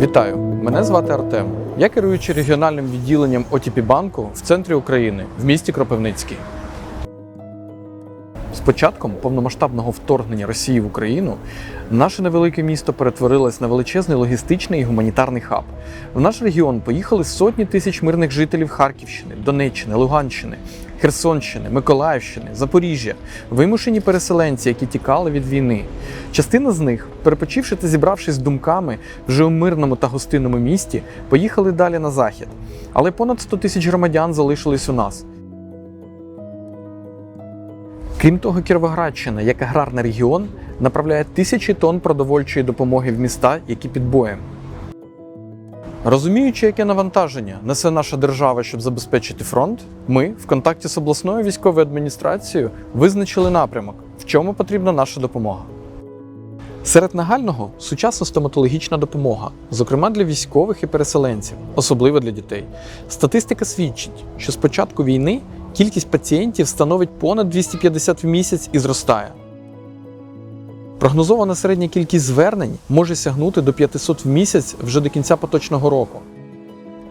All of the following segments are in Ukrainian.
Вітаю! Мене звати Артем. Я керуючи регіональним відділенням ОТП банку в центрі України в місті Кропивницький. З початком повномасштабного вторгнення Росії в Україну наше невелике місто перетворилось на величезний логістичний і гуманітарний хаб. В наш регіон поїхали сотні тисяч мирних жителів Харківщини, Донеччини, Луганщини, Херсонщини, Миколаївщини, Запоріжжя, вимушені переселенці, які тікали від війни. Частина з них, перепочивши та зібравшись думками вже у мирному та гостинному місті, поїхали далі на захід. Але понад 100 тисяч громадян залишились у нас. Крім того, Кіровоградщина, як аграрний регіон, направляє тисячі тонн продовольчої допомоги в міста, які під боєм. Розуміючи, яке навантаження несе наша держава, щоб забезпечити фронт, ми в контакті з обласною військовою адміністрацією визначили напрямок, в чому потрібна наша допомога. Серед нагального сучасна стоматологічна допомога, зокрема для військових і переселенців, особливо для дітей. Статистика свідчить, що з початку війни кількість пацієнтів становить понад 250 в місяць і зростає. Прогнозована середня кількість звернень може сягнути до 500 в місяць вже до кінця поточного року.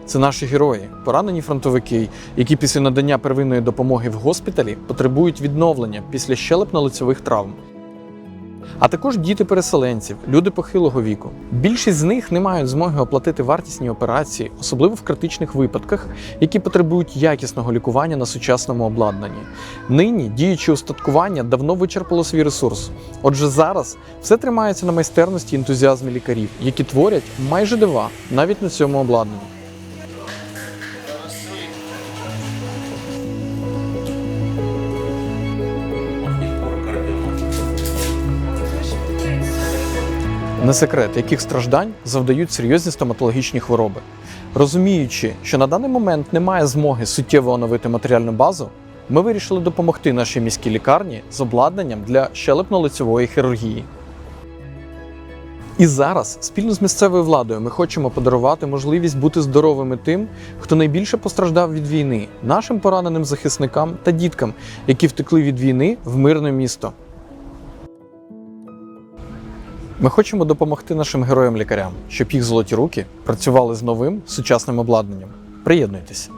Це наші герої, поранені фронтовики, які після надання первинної допомоги в госпіталі потребують відновлення після щелепно-лицьових травм. А також діти переселенців, люди похилого віку. Більшість з них не мають змоги оплатити вартісні операції, особливо в критичних випадках, які потребують якісного лікування на сучасному обладнанні. Нині діюче устаткування давно вичерпало свій ресурс. Отже, зараз все тримається на майстерності і ентузіазмі лікарів, які творять майже дива навіть на цьому обладнанні. Не секрет, яких страждань завдають серйозні стоматологічні хвороби. Розуміючи, що на даний момент немає змоги суттєво оновити матеріальну базу, ми вирішили допомогти нашій міській лікарні з обладнанням для щелепно-лицьової хірургії. І зараз, спільно з місцевою владою, ми хочемо подарувати можливість бути здоровими тим, хто найбільше постраждав від війни, нашим пораненим захисникам та діткам, які втекли від війни в мирне місто. Ми хочемо допомогти нашим героям-лікарям, щоб їх золоті руки працювали з новим сучасним обладнанням. Приєднуйтесь!